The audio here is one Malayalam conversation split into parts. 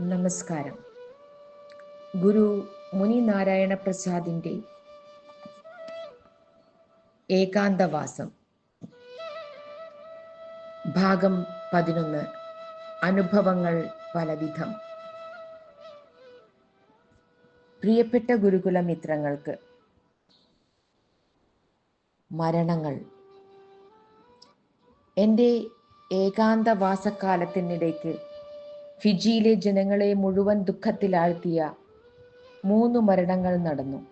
നമസ്കാരം. ഗുരു മുനി നാരായണ പ്രസാദിന്റെ ഏകാന്തവാസം. ഭാഗം പതിനൊന്ന്. അനുഭവങ്ങൾ പലവിധം. പ്രിയപ്പെട്ട ഗുരുകുല മിത്രങ്ങൾക്ക് മരണങ്ങൾ. എന്റെ ഏകാന്തവാസക്കാലത്തിനിടയ്ക്ക് ഫിജിയിലെ ജനങ്ങളെ മുഴുവൻ ദുഃഖത്തിലാഴ്ത്തിയ മൂന്ന് മരണങ്ങൾ നടന്നു.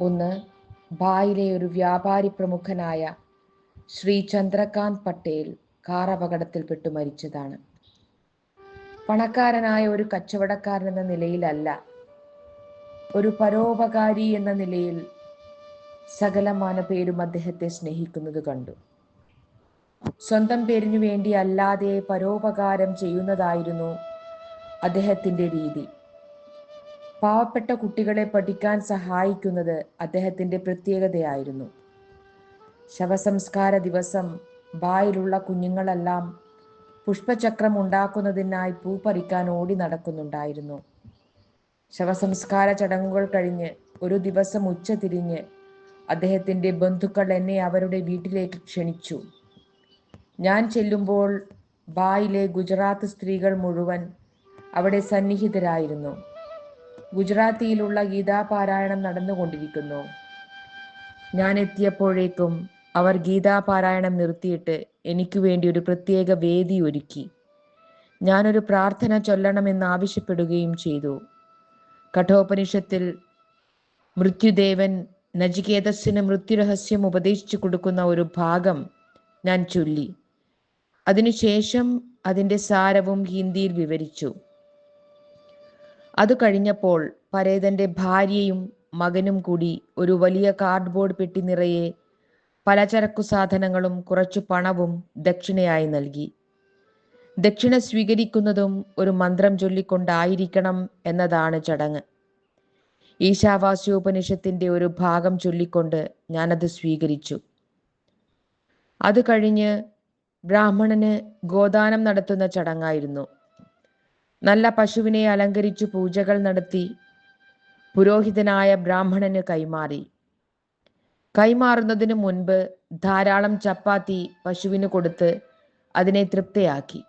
ഒന്ന് ബായിലെ ഒരു വ്യാപാരി പ്രമുഖനായ ശ്രീ ചന്ദ്രകാന്ത് പട്ടേൽ കാർ അപകടത്തിൽപ്പെട്ടു മരിച്ചതാണ്. പണക്കാരനായ ഒരു കച്ചവടക്കാരൻ എന്ന നിലയിലല്ല ഒരു പരോപകാരി എന്ന നിലയിൽ സകലമാന പേരും അദ്ദേഹത്തെ സ്നേഹിക്കുന്നത് കണ്ടു. സ്വന്തം പേരിനു വേണ്ടി അല്ലാതെ പരോപകാരം ചെയ്യുന്നതായിരുന്നു അദ്ദേഹത്തിന്റെ രീതി. പാവപ്പെട്ട കുട്ടികളെ പഠിക്കാൻ സഹായിക്കുന്നത് അദ്ദേഹത്തിന്റെ പ്രത്യേകതയായിരുന്നു. ശവസംസ്കാര ദിവസം ബായിലുള്ള കുഞ്ഞുങ്ങളെല്ലാം പുഷ്പചക്രം ഉണ്ടാക്കുന്നതിനായി പൂ പറിക്കാൻ ഓടി നടക്കുന്നുണ്ടായിരുന്നു. ശവസംസ്കാര ചടങ്ങുകൾ കഴിഞ്ഞ് ഒരു ദിവസം ഉച്ച തിരിഞ്ഞ് അദ്ദേഹത്തിന്റെ ബന്ധുക്കൾ എന്നെ അവരുടെ വീട്ടിലേക്ക് ക്ഷണിച്ചു. ഞാൻ ചെല്ലുമ്പോൾ ബായിലെ ഗുജറാത്ത് സ്ത്രീകൾ മുഴുവൻ അവിടെ സന്നിഹിതരായിരുന്നു. ഗുജറാത്തിയിലുള്ള ഗീതാപാരായണം നടന്നുകൊണ്ടിരിക്കുന്നു. ഞാൻ എത്തിയപ്പോഴേക്കും അവർ ഗീതാപാരായണം നിർത്തിയിട്ട് എനിക്ക് വേണ്ടി ഒരു പ്രത്യേക വേദി ഒരുക്കി. ഞാനൊരു പ്രാർത്ഥന ചൊല്ലണമെന്ന് ആവശ്യപ്പെടുകയും ചെയ്തു. കഠോപനിഷത്തിൽ മൃത്യുദേവൻ നജികേതസ്സിന് മൃത്യുരഹസ്യം ഉപദേശിച്ചു കൊടുക്കുന്ന ഒരു ഭാഗം ഞാൻ ചൊല്ലി. അതിനുശേഷം അതിന്റെ സാരവും ഹിന്ദിയിൽ വിവരിച്ചു. അത് കഴിഞ്ഞപ്പോൾ പരേതന്റെ ഭാര്യയും മകനും കൂടി ഒരു വലിയ കാർഡ്ബോർഡ് പെട്ടി നിറയെ പലചരക്കു സാധനങ്ങളും കുറച്ചു പണവും ദക്ഷിണയായി നൽകി. ദക്ഷിണ സ്വീകരിക്കുന്നതും ഒരു മന്ത്രം ചൊല്ലിക്കൊണ്ടായിരിക്കണം എന്നതാണ് ചടങ്ങ്. ഈശാവാസ്യോപനിഷത്തിന്റെ ഒരു ഭാഗം ചൊല്ലിക്കൊണ്ട് ഞാനത് സ്വീകരിച്ചു. അത് കഴിഞ്ഞ് ബ്രാഹ്മണന് ഗോദാനം നടത്തുന്ന ചടങ്ങായിരുന്നു. നല്ല പശുവിനെ അലങ്കരിച്ചു പൂജകൾ നടത്തി പുരോഹിതനായ ബ്രാഹ്മണന് കൈമാറി. കൈമാറുന്നതിന് മുൻപ് ധാരാളം ചപ്പാത്തി പശുവിന് കൊടുത്ത് അതിനെ തൃപ്തയാക്കി.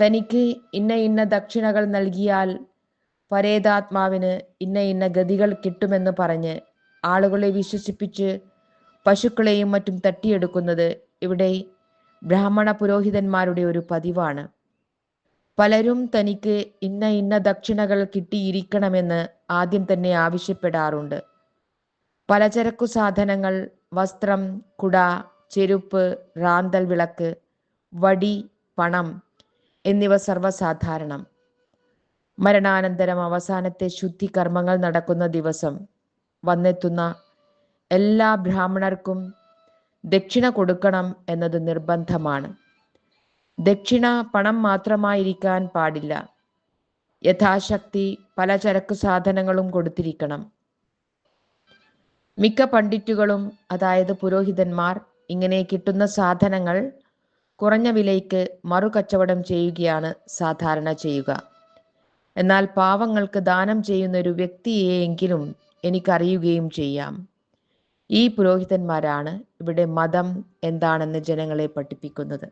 തനിക്ക് ഇന്ന ഇന്ന ദക്ഷിണകൾ നൽകിയാൽ പരേതാത്മാവിന് ഇന്ന ഇന്ന ഗതികൾ കിട്ടുമെന്ന് പറഞ്ഞ് ആളുകളെ വിശ്വസിപ്പിച്ച് പശുക്കളെയും മറ്റും തട്ടിയെടുക്കുന്നത് ഇവിടെ ബ്രാഹ്മണ പുരോഹിതന്മാരുടെ ഒരു പതിവാണ്. പലരും തനിക്ക് ഇന്ന ഇന്ന ദക്ഷിണകൾ കിട്ടിയിരിക്കണമെന്ന് ആദ്യം തന്നെ ആവശ്യപ്പെടാറുണ്ട്. പലചരക്കു സാധനങ്ങൾ വസ്ത്രം കുട ചെരുപ്പ് റാന്തൽ വിളക്ക് വടി പണം എന്നിവ സർവസാധാരണം. മരണാനന്തരം അവസാനത്തെ ശുദ്ധി കർമ്മങ്ങൾ നടക്കുന്ന ദിവസം വന്നെത്തുന്ന എല്ലാ ബ്രാഹ്മണർക്കും ദക്ഷിണ കൊടുക്കണം എന്നത് നിർബന്ധമാണ്. ദക്ഷിണ പണം മാത്രമായിരിക്കാൻ പാടില്ല. യഥാശക്തി പലചരക്ക് സാധനങ്ങളും കൊടുത്തിരിക്കണം. മിക്ക പണ്ഡിറ്റുകളും അതായത് പുരോഹിതന്മാർ ഇങ്ങനെ കിട്ടുന്ന സാധനങ്ങൾ കുറഞ്ഞ വിലയ്ക്ക് മറുകച്ചവടം ചെയ്യുകയാണ് സാധാരണ ചെയ്യുക. എന്നാൽ പാവങ്ങൾക്ക് ദാനം ചെയ്യുന്ന ഒരു വ്യക്തിയെയെങ്കിലും എനിക്കറിയുകയും ചെയ്യാം. ഈ പുരോഹിതന്മാരാണ് ഇവിടെ മതം എന്താണെന്ന് ജനങ്ങളെ പഠിപ്പിക്കുന്നത്.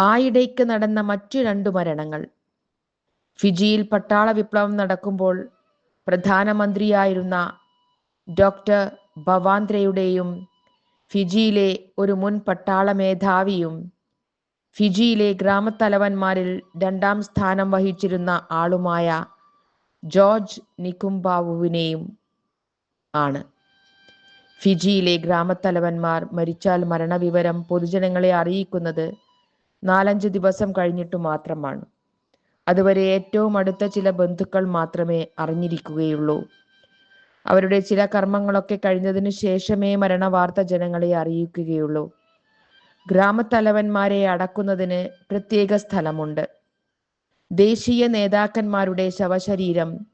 ആയിടയ്ക്ക് നടന്ന മറ്റു രണ്ടു മരണങ്ങൾ. ഫിജിയിൽ പട്ടാള വിപ്ലവം നടക്കുമ്പോൾ പ്രധാനമന്ത്രിയായിരുന്ന ഡോക്ടർ ഭവാന്ദ്രയുടെയും ഫിജിയിലെ ഒരു മുൻ പട്ടാള മേധാവിയും ഫിജിയിലെ ഗ്രാമത്തലവന്മാരിൽ രണ്ടാം സ്ഥാനം വഹിച്ചിരുന്ന ആളുമായ ജോർജ് നിക്കുംബാവുവിനെയും ആണ്. ഫിജിയിലെ ഗ്രാമത്തലവന്മാർ മരിച്ചാൽ മരണവിവരം പൊതുജനങ്ങളെ അറിയിക്കുന്നത് നാലഞ്ച് ദിവസം കഴിഞ്ഞിട്ടു മാത്രമാണ്. അതുവരെ ഏറ്റവും അടുത്ത ചില ബന്ധുക്കൾ മാത്രമേ അറിഞ്ഞിരിക്കുകയുള്ളൂ. അവരുടെ ചില കർമ്മങ്ങളൊക്കെ കഴിഞ്ഞതിനു ശേഷമേ മരണവാർത്ത ജനങ്ങളെ അറിയിക്കുകയുള്ളൂ. ഗ്രാമത്തലവന്മാരെ അടക്കുന്നതിന് പ്രത്യേക സ്ഥലമുണ്ട്. ദേശീയ നേതാക്കന്മാരുടെ ശവശരീരം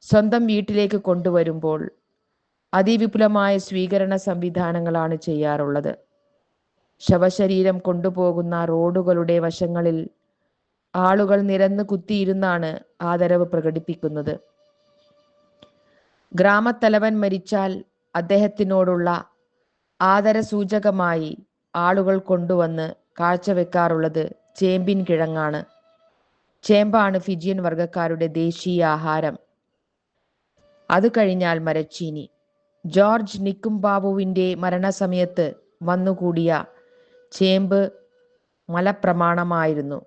സ്വന്തം വീട്ടിലേക്ക് കൊണ്ടുവരുമ്പോൾ അതിവിപുലമായ സ്വീകരണ സംവിധാനങ്ങളാണ് ചെയ്യാറുള്ളത്. ശവശരീരം കൊണ്ടുപോകുന്ന റോഡുകളുടെ വശങ്ങളിൽ ആളുകൾ നിരന്ന് കുത്തിയിരുന്നാണ് ആദരവ് പ്രകടിപ്പിക്കുന്നത്. ഗ്രാമത്തലവൻ മരിച്ചാൽ അദ്ദേഹത്തിനോടുള്ള ആദര സൂചകമായി ആളുകൾ കൊണ്ടുവന്ന് കാഴ്ചവെക്കാറുള്ളത് ചേമ്പിൻ കിഴങ്ങാണ്. ചേമ്പാണ് ഫിജിയൻ വർഗക്കാരുടെ ദേശീയ ആഹാരം. അത് കഴിഞ്ഞാൽ മരച്ചീനി. ജോർജ് നിക്കുംബാബുവിന്റെ മരണസമയത്ത് വന്നുകൂടിയ ചേമ്പ് മലപ്രമാണമായിരുന്നു.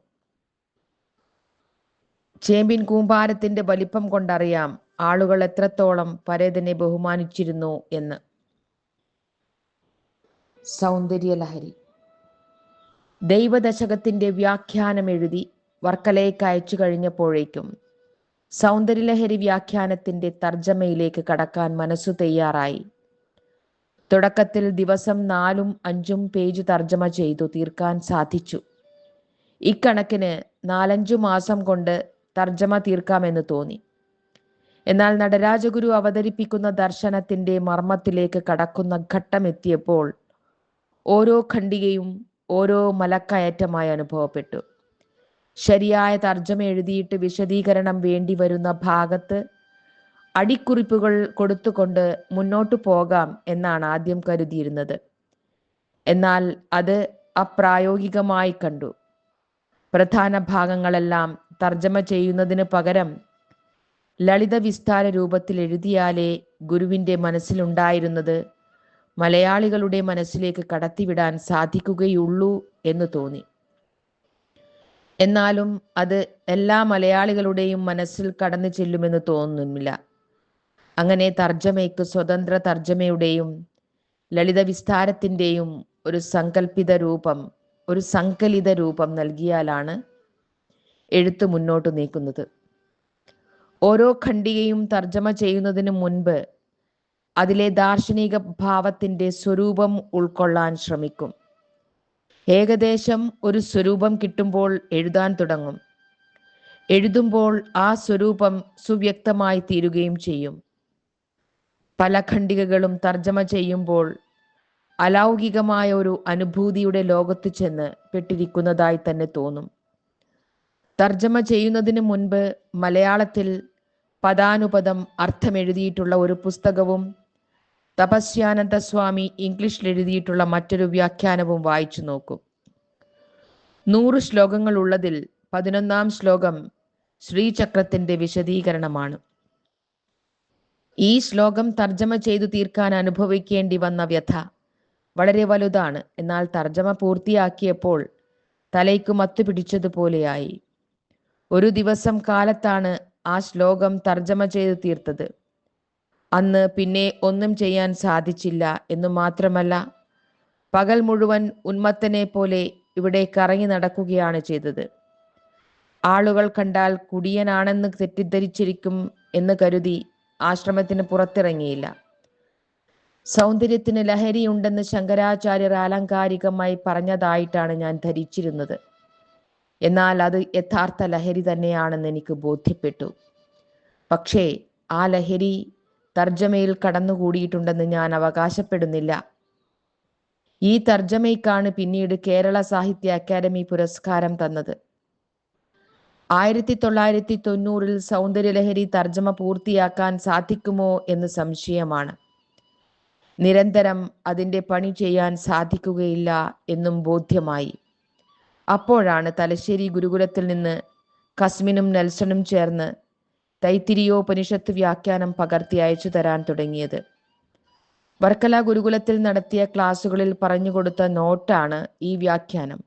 ചേമ്പിൻ കൂമ്പാരത്തിന്റെ വലിപ്പം കൊണ്ടറിയാം ആളുകൾ എത്രത്തോളം പരേതനെ ബഹുമാനിച്ചിരുന്നു എന്ന്. സൗന്ദര്യലഹരി. ദൈവദശകത്തിന്റെ വ്യാഖ്യാനം എഴുതി വർക്കലയ്ക്ക് അയച്ചു കഴിഞ്ഞപ്പോഴേക്കും സൗന്ദര്യലഹരി വ്യാഖ്യാനത്തിന്റെ തർജമയിലേക്ക് കടക്കാൻ മനസ്സു തയ്യാറായി. തുടക്കത്തിൽ ദിവസം നാലും അഞ്ചും പേജ് തർജമ ചെയ്തു തീർക്കാൻ സാധിച്ചു. ഇക്കണക്കിന് നാലഞ്ചു മാസം കൊണ്ട് തർജമ തീർക്കാമെന്ന് തോന്നി. എന്നാൽ നടരാജഗുരു അവതരിപ്പിക്കുന്ന ദർശനത്തിന്റെ മർമ്മത്തിലേക്ക് കടക്കുന്ന ഘട്ടമെത്തിയപ്പോൾ ഓരോ ഖണ്ഡികയും ഓരോ മലക്കയറ്റമായി അനുഭവപ്പെട്ടു. ശരിയായ തർജമ എഴുതിയിട്ട് വിശദീകരണം വേണ്ടി വരുന്ന ഭാഗത്ത് അടിക്കുറിപ്പുകൾ കൊടുത്തുകൊണ്ട് മുന്നോട്ടു പോകാം എന്നാണ് ആദ്യം കരുതിയിരുന്നത്. എന്നാൽ അത് അപ്രായോഗികമായി കണ്ടു. പ്രധാന ഭാഗങ്ങളെല്ലാം തർജമ ചെയ്യുന്നതിന് പകരം ലളിത വിസ്താര രൂപത്തിൽ എഴുതിയാലേ ഗുരുവിന്റെ മനസ്സിലുണ്ടായിരുന്നത് മലയാളികളുടെ മനസ്സിലേക്ക് കടത്തിവിടാൻ സാധിക്കുകയുള്ളൂ എന്ന് തോന്നി. എന്നാലും അത് എല്ലാ മലയാളികളുടെയും മനസ്സിൽ കടന്നു ചെല്ലുമെന്ന് തോന്നുന്നില്ല. അങ്ങനെ തർജമയ്ക്ക് സ്വതന്ത്ര തർജമയുടെയും ലളിത വിസ്താരത്തിന്റെയും ഒരു സങ്കല്പിത രൂപം ഒരു സങ്കലിത രൂപം നൽകിയാലാണ് എഴുത്ത് മുന്നോട്ട് നീക്കുന്നത്. ഓരോ ഖണ്ഡികയും തർജമ ചെയ്യുന്നതിന് മുൻപ് അതിലെ ദാർശനിക ഭാവത്തിന്റെ സ്വരൂപം ഉൾക്കൊള്ളാൻ ശ്രമിക്കും. ഏകദേശം ഒരു സ്വരൂപം കിട്ടുമ്പോൾ എഴുതാൻ തുടങ്ങും. എഴുതുമ്പോൾ ആ സ്വരൂപം സുവ്യക്തമായി തീരുകയും ചെയ്യും. പല ഖണ്ഡികകളും തർജമ ചെയ്യുമ്പോൾ അലൗകികമായ ഒരു അനുഭൂതിയുടെ ലോകത്ത് ചെന്ന് പെട്ടിരിക്കുന്നതായി തന്നെ തോന്നും. തർജമ ചെയ്യുന്നതിന് മുൻപ് മലയാളത്തിൽ പദാനുപദം അർത്ഥമെഴുതിയിട്ടുള്ള ഒരു പുസ്തകവും തപസ്യാനന്ദ സ്വാമി ഇംഗ്ലീഷിൽ എഴുതിയിട്ടുള്ള മറ്റൊരു വ്യാഖ്യാനവും വായിച്ചു നോക്കും. നൂറ് ശ്ലോകങ്ങൾ ഉള്ളതിൽ പതിനൊന്നാം ശ്ലോകം ശ്രീചക്രത്തിന്റെ വിശദീകരണമാണ്. ഈ ശ്ലോകം തർജമ ചെയ്തു തീർക്കാൻ അനുഭവിക്കേണ്ടി വന്ന വ്യഥ വളരെ വലുതാണ്. എന്നാൽ തർജമ പൂർത്തിയാക്കിയപ്പോൾ തലയ്ക്ക് മത്തു പിടിച്ചതുപോലെയായി. ഒരു ദിവസം കാലത്താണ് ആ ശ്ലോകം തർജമ ചെയ്തു തീർത്തത്. അന്ന് പിന്നെ ഒന്നും ചെയ്യാൻ സാധിച്ചില്ല എന്നു മാത്രമല്ല പകൽ മുഴുവൻ ഉന്മത്തനെ പോലെ ഇവിടെ കറങ്ങി നടക്കുകയാണ് ചെയ്തത്. ആളുകൾ കണ്ടാൽ കുടിയനാണെന്ന് തെറ്റിദ്ധരിച്ചിരിക്കും എന്ന് കരുതി ആശ്രമത്തിന് പുറത്തിറങ്ങിയില്ല. സൗന്ദര്യത്തിന് ലഹരിയുണ്ടെന്ന് ശങ്കരാചാര്യർ ആലങ്കാരികമായി പറഞ്ഞതായിട്ടാണ് ഞാൻ ധരിച്ചിരുന്നത്. എന്നാൽ അത് യഥാർത്ഥ ലഹരി തന്നെയാണെന്ന് എനിക്ക് ബോധ്യപ്പെട്ടു. പക്ഷേ ആ ലഹരി തർജമയിൽ കടന്നുകൂടിയിട്ടുണ്ടെന്ന് ഞാൻ അവകാശപ്പെടുന്നില്ല. ഈ തർജമയ്ക്കാണ് പിന്നീട് കേരള സാഹിത്യ അക്കാദമി പുരസ്കാരം തന്നത്. ആയിരത്തി തൊള്ളായിരത്തി തൊണ്ണൂറിൽ സൗന്ദര്യലഹരി തർജമ പൂർത്തിയാക്കാൻ സാധിക്കുമോ എന്ന് സംശയമാണ്. നിരന്തരം അതിന്റെ പണി ചെയ്യാൻ സാധിക്കുകയില്ല എന്നും ബോധ്യമായി. അപ്പോഴാണ് തലശ്ശേരി ഗുരുകുലത്തിൽ നിന്ന് കസ്മിനും നെൽസണും ചേർന്ന് തൈത്തിരിയോപനിഷത്ത് വ്യാഖ്യാനം പകർത്തി അയച്ചു തരാൻ തുടങ്ങിയത്. വർക്കല ഗുരുകുലത്തിൽ നടത്തിയ ക്ലാസ്സുകളിൽ പറഞ്ഞുകൊടുത്ത നോട്ടാണ് ഈ വ്യാഖ്യാനം.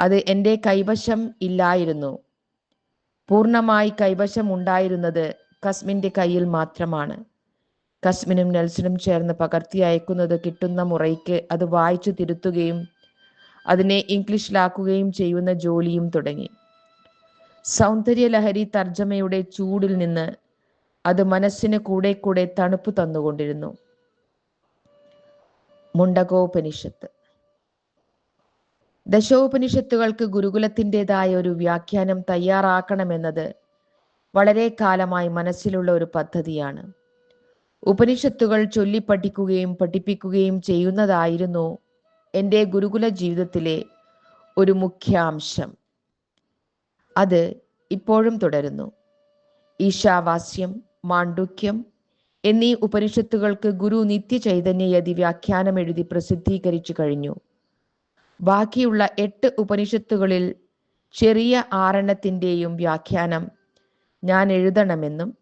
അത് എന്റെ കൈവശം ഇല്ലായിരുന്നു. പൂർണമായി കൈവശം ഉണ്ടായിരുന്നത് കസ്മിന്റെ കയ്യിൽ മാത്രമാണ്. കസ്മിനും നെൽസനും ചേർന്ന് പകർത്തി അയക്കുന്നത് കിട്ടുന്ന മുറയ്ക്ക് അത് വായിച്ചു തിരുത്തുകയും അതിനെ ഇംഗ്ലീഷിലാക്കുകയും ചെയ്യുന്ന ജോലിയും തുടങ്ങി. സൗന്ദര്യലഹരി തർജമയുടെ ചൂടിൽ നിന്ന് അത് മനസ്സിന് കൂടെ കൂടെ തണുപ്പ് തന്നുകൊണ്ടിരുന്നു. മുണ്ടകോപനിഷത്ത്. ദശോപനിഷത്തുകൾക്ക് ഗുരുകുലത്തിന്റെതായ ഒരു വ്യാഖ്യാനം തയ്യാറാക്കണമെന്നത് വളരെ കാലമായി മനസ്സിലുള്ള ഒരു പദ്ധതിയാണ്. ഉപനിഷത്തുകൾ ചൊല്ലി പഠിക്കുകയും പഠിപ്പിക്കുകയും ചെയ്യുന്നതായിരുന്നു എന്റെ ഗുരുകുല ജീവിതത്തിലെ ഒരു മുഖ്യാംശം. അത് ഇപ്പോഴും തുടരുന്നു. ഈശാവാസ്യം മാണ്ഡുക്യം എന്നീ ഉപനിഷത്തുകൾക്ക് ഗുരു നിത്യചൈതന്യയതി വ്യാഖ്യാനം എഴുതി പ്രസിദ്ധീകരിച്ചു കഴിഞ്ഞു. ബാക്കിയുള്ള എട്ട് ഉപനിഷത്തുകളിൽ ചെറിയ ആറെണ്ണത്തിന്റെയും വ്യാഖ്യാനം ഞാൻ എഴുതണമെന്നും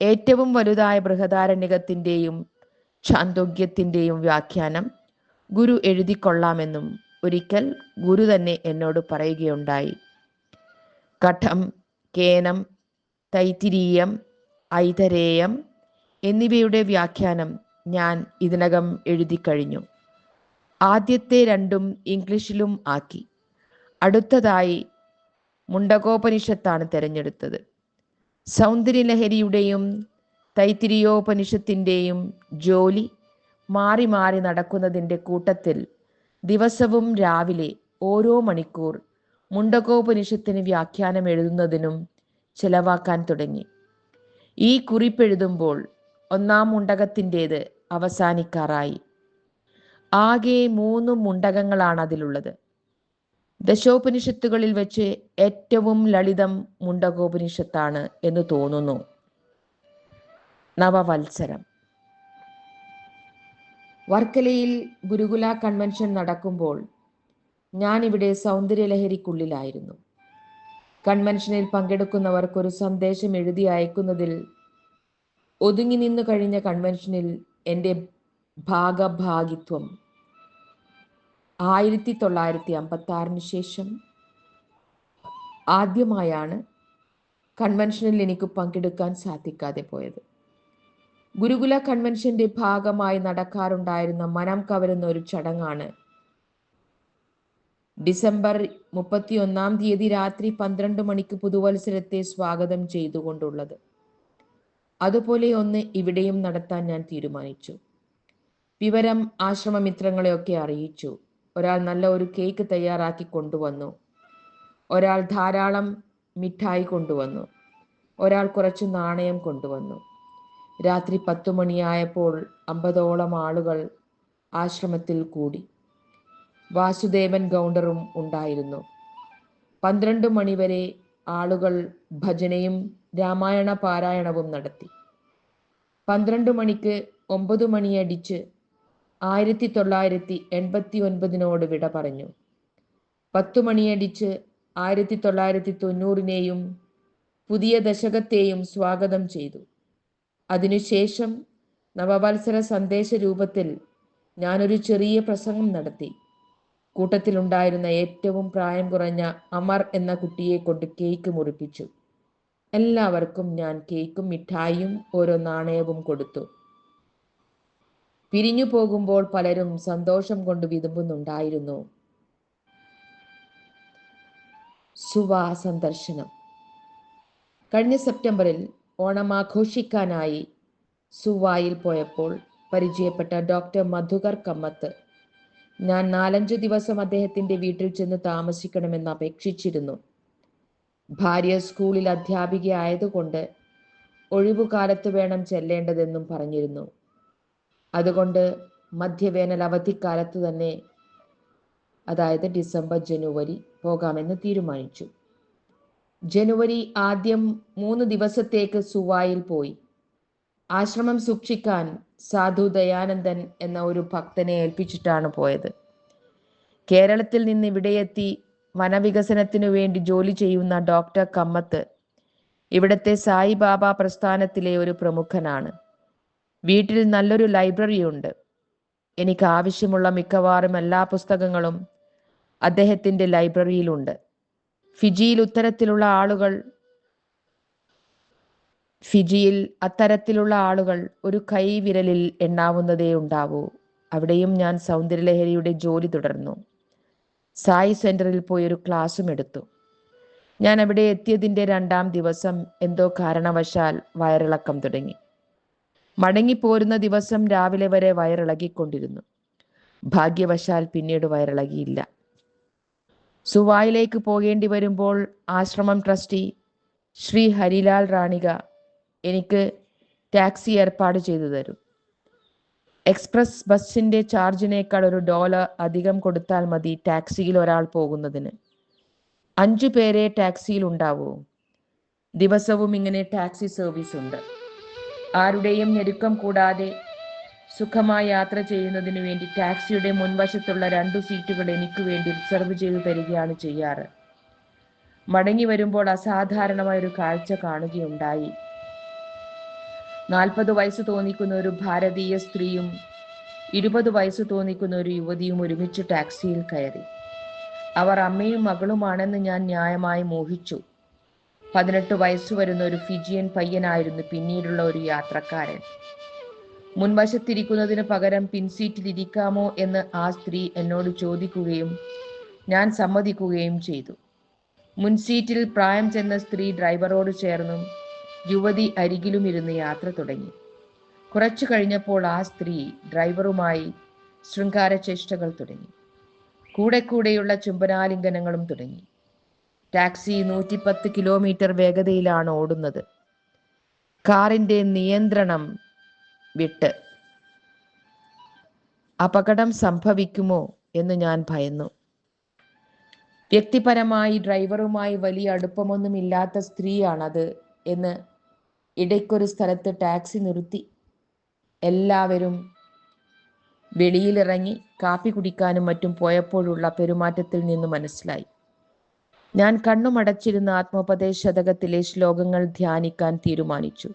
ഏറ്റവും വലുതായ ബൃഹദാരണ്യകത്തിന്റെയും ഛാന്തോഗ്യത്തിന്റെയും വ്യാഖ്യാനം ഗുരു എഴുതിക്കൊള്ളാമെന്നും ഒരിക്കൽ ഗുരു തന്നെ എന്നോട് പറയുകയുണ്ടായി. കഠം കേനം തൈത്തിരീയം ഐതരേയം എന്നിവയുടെ വ്യാഖ്യാനം ഞാൻ ഇതിനകം എഴുതി കഴിഞ്ഞു ആദ്യത്തെ രണ്ടും ഇംഗ്ലീഷിലും ആക്കി. അടുത്തതായി മുണ്ടകോപനിഷത്താണ് തിരഞ്ഞെടുത്തത്. സൗന്ദര്യലഹരിയുടെയും തൈത്തിരിയോപനിഷത്തിന്റെയും ജോലി മാറി മാറി നടക്കുന്നതിന്റെ കൂട്ടത്തിൽ ദിവസവും രാവിലെ ഓരോ മണിക്കൂർ മുണ്ടകോപനിഷത്തിന് വ്യാഖ്യാനം എഴുതുന്നതിനും ചെലവാക്കാൻ തുടങ്ങി. ഈ കുറിപ്പെഴുതുമ്പോൾ ഒന്നാം മുണ്ടകത്തിന്റേത് അവസാനിക്കാറായി. ആകെ മൂന്ന് മുണ്ടകങ്ങളാണ് അതിലുള്ളത് ദശോപനിഷത്തുകളിൽ വെച്ച് ഏറ്റവും ലളിതം മുണ്ടകോപനിഷത്താണ് എന്ന് തോന്നുന്നു. നവവത്സരം. വർക്കലയിൽ ഗുരുകുല കൺവെൻഷൻ നടക്കുമ്പോൾ ഞാൻ ഇവിടെ സൗന്ദര്യലഹരിക്കുള്ളിലായിരുന്നു. കൺവെൻഷനിൽ പങ്കെടുക്കുന്നവർക്കൊരു സന്ദേശം എഴുതി അയക്കുന്നതിൽ ഒതുങ്ങി നിന്നു കഴിഞ്ഞ കൺവെൻഷനിൽ എന്റെ ഭാഗഭാഗിത്വം ആയിരത്തി തൊള്ളായിരത്തി അമ്പത്തി ആറിന് ശേഷം ആദ്യമായാണ് കൺവെൻഷനിൽ എനിക്ക് പങ്കെടുക്കാൻ സാധിക്കാതെ പോയത്. ഗുരുകുല കൺവെൻഷന്റെ ഭാഗമായി നടക്കാറുണ്ടായിരുന്ന മനം കവരുന്ന ഒരു ചടങ്ങാണ് ഡിസംബർ മുപ്പത്തി ഒന്നാം തീയതി രാത്രി പന്ത്രണ്ട് മണിക്ക് പുതുവത്സരത്തെ സ്വാഗതം ചെയ്തുകൊണ്ടുള്ളത്. അതുപോലെ ഒന്ന് ഇവിടെയും നടത്താൻ ഞാൻ തീരുമാനിച്ചു. വിവരം ആശ്രമമിത്രങ്ങളെയൊക്കെ അറിയിച്ചു. ഒരാൾ നല്ല ഒരു കേക്ക് തയ്യാറാക്കി കൊണ്ടുവന്നു. ഒരാൾ ധാരാളം മിഠായി കൊണ്ടുവന്നു. ഒരാൾ കുറച്ച് നാണയം കൊണ്ടുവന്നു. രാത്രി പത്തു മണിയായപ്പോൾ അമ്പതോളം ആളുകൾ ആശ്രമത്തിൽ കൂടി. വാസുദേവൻ ഗൗണ്ടറും ഉണ്ടായിരുന്നു. പന്ത്രണ്ട് മണിവരെ ആളുകൾ ഭജനയും രാമായണ പാരായണവും നടത്തി. പന്ത്രണ്ട് മണിക്ക് ഒമ്പത് മണിയടിച്ച് ആയിരത്തി തൊള്ളായിരത്തി എൺപത്തി ഒൻപതിനോട് വിട പറഞ്ഞു. പത്തു മണിയടിച്ച് ആയിരത്തി തൊള്ളായിരത്തി തൊണ്ണൂറിനെയും പുതിയ ദശകത്തെയും സ്വാഗതം ചെയ്തു. അതിനുശേഷം നവവത്സര സന്ദേശ രൂപത്തിൽ ഞാനൊരു ചെറിയ പ്രസംഗം നടത്തി. കൂട്ടത്തിലുണ്ടായിരുന്ന ഏറ്റവും പ്രായം കുറഞ്ഞ അമർ എന്ന കുട്ടിയെ കൊണ്ട് കേക്ക് മുറിപ്പിച്ചു. എല്ലാവർക്കും ഞാൻ കേക്കും മിഠായിയും ഓരോ നാണയവും കൊടുത്തു. പിരിഞ്ഞു പോകുമ്പോൾ പലരും സന്തോഷം കൊണ്ട് വിതുമ്പുന്നുണ്ടായിരുന്നു. സുവാ സന്ദർശനം. കഴിഞ്ഞ സെപ്റ്റംബറിൽ ഓണം ആഘോഷിക്കാനായി സുവായിൽ പോയപ്പോൾ പരിചയപ്പെട്ട ഡോക്ടർ മധുകർ കമ്മത്ത് ഞാൻ നാലഞ്ചു ദിവസം അദ്ദേഹത്തിന്റെ വീട്ടിൽ ചെന്ന് താമസിക്കണമെന്ന് അപേക്ഷിച്ചിരുന്നു. ഭാര്യ സ്കൂളിൽ അധ്യാപിക ആയതുകൊണ്ട് ഒഴിവുകാലത്ത് വേണം ചെല്ലേണ്ടതെന്നും പറഞ്ഞിരുന്നു. അതുകൊണ്ട് മധ്യവേനൽ അവധിക്കാലത്ത് തന്നെ അതായത് ഡിസംബർ ജനുവരി പോകാമെന്ന് തീരുമാനിച്ചു. ജനുവരി ആദ്യം മൂന്ന് ദിവസത്തേക്ക് സുവായിൽ പോയി. ആശ്രമം സൂക്ഷിക്കാൻ സാധു ദയാനന്ദൻ എന്ന ഒരു ഭക്തനെ ഏൽപ്പിച്ചിട്ടാണ് പോയത്. കേരളത്തിൽ നിന്ന് ഇവിടെയെത്തി വനവികസനത്തിനു വേണ്ടി ജോലി ചെയ്യുന്ന ഡോക്ടർ കമ്മത്ത് ഇവിടുത്തെ സായിബാബ പ്രസ്ഥാനത്തിലെ ഒരു പ്രമുഖനാണ്. വീട്ടിൽ നല്ലൊരു ലൈബ്രറി ഉണ്ട്. എനിക്ക് ആവശ്യമുള്ള മിക്കവാറും എല്ലാ പുസ്തകങ്ങളും അദ്ദേഹത്തിന്റെ ലൈബ്രറിയിലുണ്ട്. ഫിജിയിൽ ഉത്തരത്തിലുള്ള ആളുകൾ ഫിജിയിൽ അത്തരത്തിലുള്ള ആളുകൾ ഒരു കൈവിരലിൽ എണ്ണാവുന്നതേ ഉണ്ടാവൂ. അവിടെയും ഞാൻ സൗന്ദര്യലഹരിയുടെ ജോലി തുടർന്നു. സായി സെന്ററിൽ പോയി ഒരു ക്ലാസ്സും എടുത്തു. ഞാൻ അവിടെ എത്തിയതിന്റെ രണ്ടാം ദിവസം എന്തോ കാരണവശാൽ വയറിളക്കം തുടങ്ങി. മടങ്ങിപ്പോരുന്ന ദിവസം രാവിലെ വരെ വയറിളകിക്കൊണ്ടിരുന്നു. ഭാഗ്യവശാൽ പിന്നീട് വയറിളകിയില്ല. സുവായിലേക്ക് പോകേണ്ടി വരുമ്പോൾ ആശ്രമം ട്രസ്റ്റി ശ്രീ ഹരിലാൽ റാണിക എനിക്ക് ടാക്സി ഏർപ്പാട് ചെയ്തു തരും. എക്സ്പ്രസ് ബസ്സിന്റെ ചാർജിനേക്കാൾ ഒരു ഡോളർ അധികം കൊടുത്താൽ മതി ടാക്സിയിൽ ഒരാൾ പോകുന്നതിന്. അഞ്ചു പേരെ ടാക്സിയിൽ ഉണ്ടാവൂ. ദിവസവും ഇങ്ങനെ ടാക്സി സർവീസ് ഉണ്ട്. ആരുടെയും ഞെരുക്കം കൂടാതെ സുഖമായി യാത്ര ചെയ്യുന്നതിന് വേണ്ടി ടാക്സിയുടെ മുൻവശത്തുള്ള രണ്ടു സീറ്റുകൾ എനിക്ക് വേണ്ടി റിസർവ് ചെയ്തു തരികയാണ് ചെയ്യാറ്. മടങ്ങി വരുമ്പോൾ അസാധാരണമായ ഒരു കാഴ്ച കാണുകയുണ്ടായി. നാൽപ്പത് വയസ്സ് തോന്നിക്കുന്ന ഒരു ഭാരതീയ സ്ത്രീയും ഇരുപത് വയസ്സ് തോന്നിക്കുന്ന ഒരു യുവതിയും ഒരുമിച്ച് ടാക്സിയിൽ കയറി. അവർ അമ്മയും മകളുമാണെന്ന് ഞാൻ ന്യായമായി മോഹിച്ചു. പതിനെട്ട് വയസ്സ് വരുന്ന ഒരു ഫിജിയൻ പയ്യനായിരുന്നു പിന്നീടുള്ള ഒരു യാത്രക്കാരൻ. മുൻവശത്തിരിക്കുന്നതിന് പകരം പിൻസീറ്റിൽ ഇരിക്കാമോ എന്ന് ആ സ്ത്രീ എന്നോട് ചോദിക്കുകയും ഞാൻ സമ്മതിക്കുകയും ചെയ്തു. മുൻസീറ്റിൽ പ്രായം ചെന്ന സ്ത്രീ ഡ്രൈവറോട് ചേർന്നും യുവതി അരികിലും ഇരുന്ന് യാത്ര തുടങ്ങി. കുറച്ചു കഴിഞ്ഞപ്പോൾ ആ സ്ത്രീ ഡ്രൈവറുമായി ശൃംഗാര ചേഷ്ടകൾ തുടങ്ങി. കൂടെ കൂടെയുള്ള ചുംബനാലിംഗനങ്ങളും തുടങ്ങി. ടാക്സി നൂറ്റിപ്പത്ത് കിലോമീറ്റർ വേഗതയിലാണ് ഓടുന്നത്. കാറിന്റെ നിയന്ത്രണം വിട്ട്. അപകടം സംഭവിക്കുമോ എന്ന് ഞാൻ ഭയന്നു. വ്യക്തിപരമായി ഡ്രൈവറുമായി വലിയ അടുപ്പമൊന്നുമില്ലാത്ത സ്ത്രീയാണത് എന്ന് ഇടയ്ക്കൊരു സ്ഥലത്ത് ടാക്സി നിർത്തി എല്ലാവരും വെളിയിലിറങ്ങി കാപ്പി കുടിക്കാനും മറ്റും പോയപ്പോഴുള്ള പെരുമാറ്റത്തിൽ നിന്ന് മനസ്സിലായി. ഞാൻ കണ്ണുമടച്ചിരുന്ന ആത്മോപദേശതകത്തിലെ ശ്ലോകങ്ങൾ ധ്യാനിക്കാൻ തീരുമാനിച്ചു.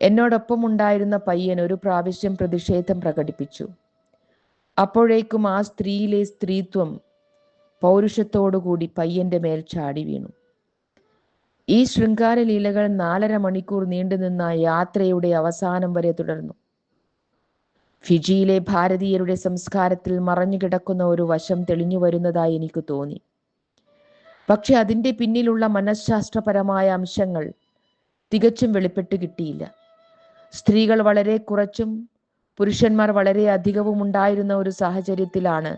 എന്നോടൊപ്പം ഉണ്ടായിരുന്ന പയ്യൻ ഒരു പ്രാവശ്യം പ്രതിഷേധം പ്രകടിപ്പിച്ചു. അപ്പോഴേക്കും ആ സ്ത്രീയിലെ സ്ത്രീത്വം പൗരുഷത്തോടുകൂടി പയ്യന്റെ മേൽ ചാടി വീണു. ഈ ശൃംഗാര ലീലകൾ നാലര മണിക്കൂർ നീണ്ടു നിന്ന യാത്രയുടെ അവസാനം വരെ തുടർന്നു. ഫിജിയിലെ ഭാരതീയരുടെ സംസ്കാരത്തിൽ മറഞ്ഞുകിടക്കുന്ന ഒരു വശം തെളിഞ്ഞു വരുന്നതായി എനിക്ക് തോന്നി. പക്ഷെ അതിന്റെ പിന്നിലുള്ള മനഃശാസ്ത്രപരമായ അംശങ്ങൾ തികച്ചും വെളിപ്പെട്ട് കിട്ടിയില്ല. സ്ത്രീകൾ വളരെ കുറച്ചും പുരുഷന്മാർ വളരെ അധികവും ഉണ്ടായിരുന്ന ഒരു സാഹചര്യത്തിലാണ്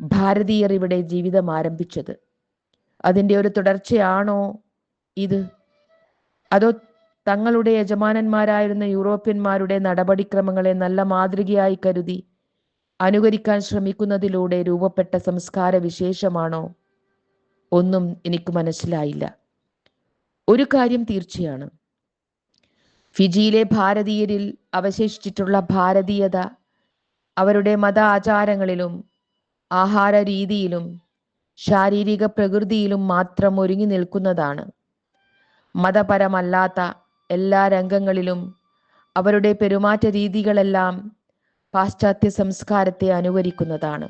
ഭാരതീയർ ഇവിടെ ജീവിതം ആരംഭിച്ചത്. അതിന്റെ ഒരു തുടർച്ചയാണോ ഇത്? അതോ തങ്ങളുടെ യജമാനന്മാരായിരുന്ന യൂറോപ്യന്മാരുടെ നടപടിക്രമങ്ങളെ നല്ല മാതൃകയായി കരുതി അനുകരിക്കാൻ ശ്രമിക്കുന്നതിലൂടെ രൂപപ്പെട്ട സംസ്കാര വിശേഷമാണോ ഒന്നും എനിക്ക് മനസ്സിലായില്ല. ഒരു കാര്യം തീർച്ചയാണ്. ഫിജിയിലെ ഭാരതീയരിൽ അവശേഷിച്ചിട്ടുള്ള ഭാരതീയത അവരുടെ മത ആചാരങ്ങളിലും ആഹാര രീതിയിലും ശാരീരിക പ്രകൃതിയിലും മാത്രം ഒരുങ്ങി നിൽക്കുന്നതാണ്. മതപരമല്ലാത്ത എല്ലാ രംഗങ്ങളിലും അവരുടെ പെരുമാറ്റ രീതികളെല്ലാം പാശ്ചാത്യ സംസ്കാരത്തെ അനുകരിക്കുന്നതാണ്.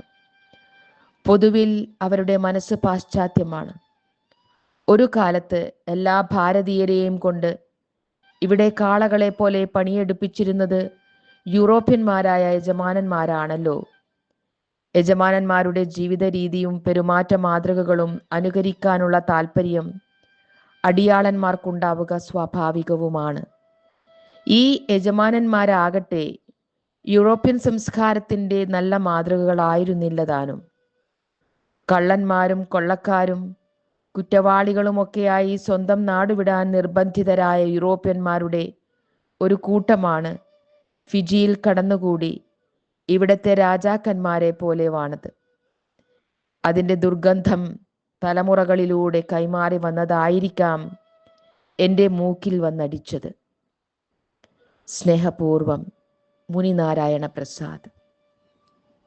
പൊതുവിൽ അവരുടെ മനസ്സ് പാശ്ചാത്യമാണ്. ഒരു കാലത്ത് എല്ലാ ഭാരതീയരെയും കൊണ്ട് ഇവിടെ കാളകളെ പോലെ പണിയെടുപ്പിച്ചിരുന്നത് യൂറോപ്യന്മാരായ യജമാനന്മാരാണല്ലോ. യജമാനന്മാരുടെ ജീവിത രീതിയും പെരുമാറ്റ മാതൃകകളും അനുകരിക്കാനുള്ള താല്പര്യം അടിയാളന്മാർക്കുണ്ടാവുക സ്വാഭാവികവുമാണ്. ഈ യജമാനന്മാരാകട്ടെ യൂറോപ്യൻ സംസ്കാരത്തിന്റെ നല്ല മാതൃകകളായിരുന്നില്ല താനും കള്ളന്മാരും കൊള്ളക്കാരും കുറ്റവാളികളുമൊക്കെയായി സ്വന്തം നാടുവിടാൻ നിർബന്ധിതരായ യൂറോപ്യന്മാരുടെ ഒരു കൂട്ടമാണ് ഫിജിയിൽ കടന്നുകൂടി ഇവിടത്തെ രാജാക്കന്മാരെ പോലെ വാണത്. അതിന്റെ ദുർഗന്ധം തലമുറകളിലൂടെ കൈമാറി വന്നതായിരിക്കാം എന്റെ മൂക്കിൽ വന്നടിച്ചത്. സ്നേഹപൂർവം മുനിനാരായണ പ്രസാദ്.